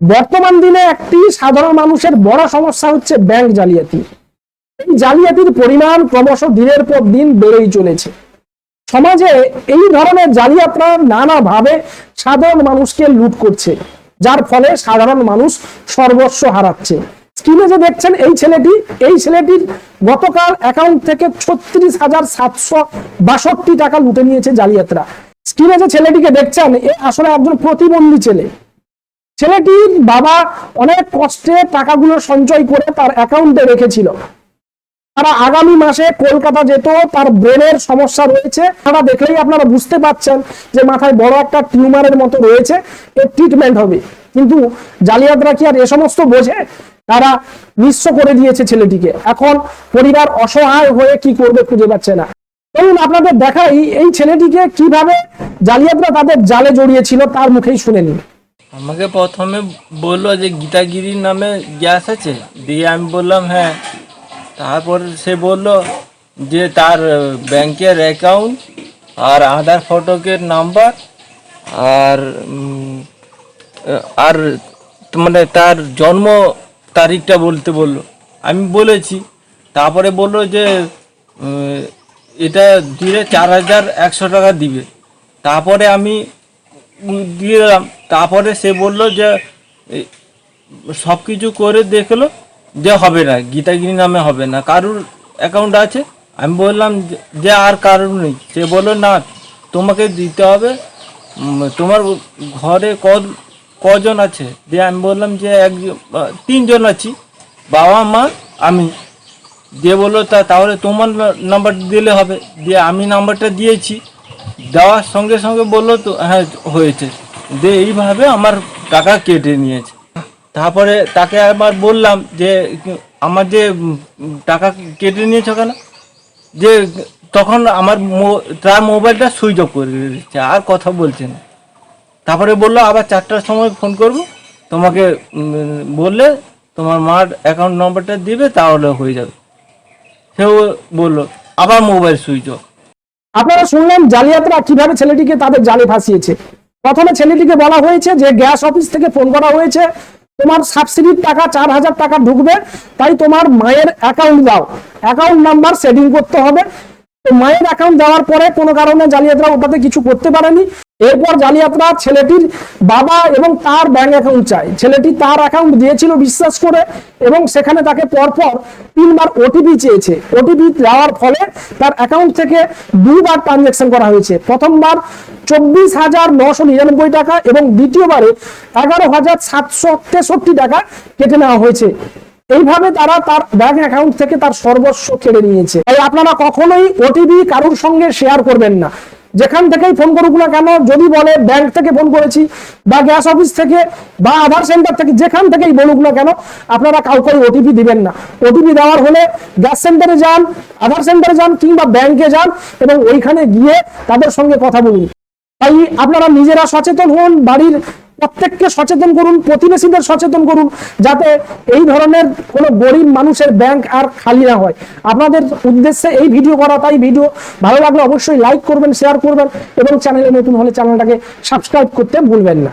বর্তমান দিনে একটি সাধারণ মানুষের বড় সমস্যা হচ্ছে ব্যাংক জালিয়াতি। এই জালিয়াতির পরিমাণ ক্রমশ দিনের পর দিন বেড়েই চলেছে। সমাজে এই ধরনের জালিয়াতরা নানাভাবে সাধারণ মানুষকে লুট করছে, যার ফলে সাধারণ মানুষ সর্বস্ব হারাচ্ছে। স্ক্রিনে যে দেখছেন, এই ছেলেটি, এই ছেলেটির গতকাল অ্যাকাউন্ট থেকে ছত্রিশ হাজার সাতশো বাষট্টি টাকা লুটে নিয়েছে জালিয়াতরা। স্ক্রিনে যে ছেলেটিকে দেখছেন, এ আসলে একজন প্রতিবন্ধী ছেলে। ছেলেটির বাবা অনেক কষ্টে টাকাগুলো সঞ্চয় করে তার অ্যাকাউন্টে রেখেছিল। তারা আগামী মাসে কলকাতা যেত, তার ব্রেনের সমস্যা রয়েছে। তারা দেখলেই আপনারা বুঝতে পারছেন যে মাথায় বড় একটা টিউমারের মতো রয়েছে, এর ট্রিটমেন্ট হবে। কিন্তু জালিয়াতরা কি আর এ সমস্ত বোঝে? তারা নিঃস্ব করে দিয়েছে ছেলেটিকে। এখন পরিবার অসহায় হয়ে কি করবে খুঁজে পাচ্ছে না। চলুন আপনাদের দেখাই এই ছেলেটিকে কীভাবে জালিয়াতরা তাদের জালে জড়িয়েছিল, তার মুখেই শুনে নিন আমাকে প্রথমে বলল যে গীতাগিরি নামে গ্যাস আছে? দিয়ে আমি বললাম হ্যাঁ। তারপর সে বলল যে তার ব্যাংকের অ্যাকাউন্ট আর আধার ফটোকের নাম্বার আর আর মানে তার জন্ম তারিখটা বলতে বলল। আমি বলেছি। তারপরে বলল যে এটা দিলে চার হাজার একশো টাকা দিবে। তারপরে আমি দিয়ে দিলাম। তারপরে সে বলল যে সব কিছু করে দেখল যে হবে না, গীতাগিরি নামে হবে না। কারুর অ্যাকাউন্ট আছে? আমি বললাম যে- আর কারুর নেই। সে বলল, না, তোমাকে দিতে হবে। তোমার ঘরে ক কজন আছে? দিয়ে আমি বললাম যে, এক তিনজন আছি, বাবা, মা, আমি। দিয়ে বলল, তা তাহলে তোমার নাম্বার দিলে হবে। দিয়ে আমি নাম্বারটা দিয়েছি। দেওয়ার সঙ্গে সঙ্গে বলল তো হ্যাঁ হয়েছে। যে এইভাবে আমার টাকা কেটে নিয়েছে। তারপরে তাকে আবার বললাম যে, আমার যে টাকা কেটে নিয়েছো কেন যে তখন আমার তার মোবাইলটা সুইচ অফ করে দিচ্ছে আর কথা বলছে না। তারপরে বলল, আবার চারটার সময় ফোন করব, তোমাকে বললে তোমার মার অ্যাকাউন্ট নম্বরটা দিবে, তাহলে হয়ে যাবে। সেও বলল, আবার মোবাইল সুইচ অফ। আপনারা শুনলেন জালিয়াতরা কীভাবে ছেলেটিকে তাদের জালে ফাঁসিয়েছে। প্রথমে ছেলেটিকে বলা হয়েছে যে গ্যাস অফিস থেকে ফোন করা হয়েছে, তোমার সাবসিডির টাকা চার হাজার টাকা ঢুকবে, তাই তোমার মায়ের অ্যাকাউন্ট দাও। অ্যাকাউন্ট নাম্বার সেটিং করতে হবে। তো মায়ের অ্যাকাউন্ট দেওয়ার পরে কোনো কারণে জালিয়াতরা ওটাতে কিছু করতে পারেনি। এরপর জালিয়াতরা ছেলেটির বাবা এবং তার ব্যাংক অ্যাকাউন্ট চায়। ছেলেটি তার অ্যাকাউন্ট দিয়েছিল বিশ্বাস করে এবং সেখানে তাকে পরপর তিনবার ওটিপি চেয়েছে। ওটিপি দেওয়ার ফলে তার অ্যাকাউন্ট থেকে দুবার ট্রানজেকশন করা হয়েছে। প্রথমবার চব্বিশ হাজার নশো নিরানব্বই টাকা এবং দ্বিতীয়বারে এগারো হাজার সাতশো তেষট্টি টাকা কেটে নেওয়া হয়েছে। এইভাবে তারা তার ব্যাংক অ্যাকাউন্ট থেকে তার সর্বস্ব কেড়ে নিয়েছে। তাই আপনারা কখনোই ওটিপি কারোর সঙ্গে শেয়ার করবেন না। যেখান থেকেই ফোন করুক না কেন, যদি বলে ব্যাংক থেকে ফোন করেছি বা গ্যাস অফিস থেকে বা আধার সেন্টার থেকে যেখান থেকেই বলুক না কেন, আপনারা কাউকে ওটিপি দিবেন না। ওটিপি দেওয়ার হলে গ্যাস সেন্টারে যান, আধার সেন্টারে যান কিংবা ব্যাংকে যান এবং ওইখানে গিয়ে তাদের সঙ্গে কথা বলুন। তাই আপনারা নিজেরা সচেতন হন, বাড়ির প্রত্যেককে সচেতন করুন, প্রতিবেশীদের সচেতন করুন, যাতে এই ধরনের কোনো গরিব মানুষের ব্যাংক আর খালি না হয়। আপনাদের উদ্দেশ্যে এই ভিডিও করা, তাই ভিডিও ভালো লাগলে অবশ্যই লাইক করবেন শেয়ার করবেন এবং চ্যানেলে নতুন হলে চ্যানেলটাকে সাবস্ক্রাইব করতে ভুলবেন না।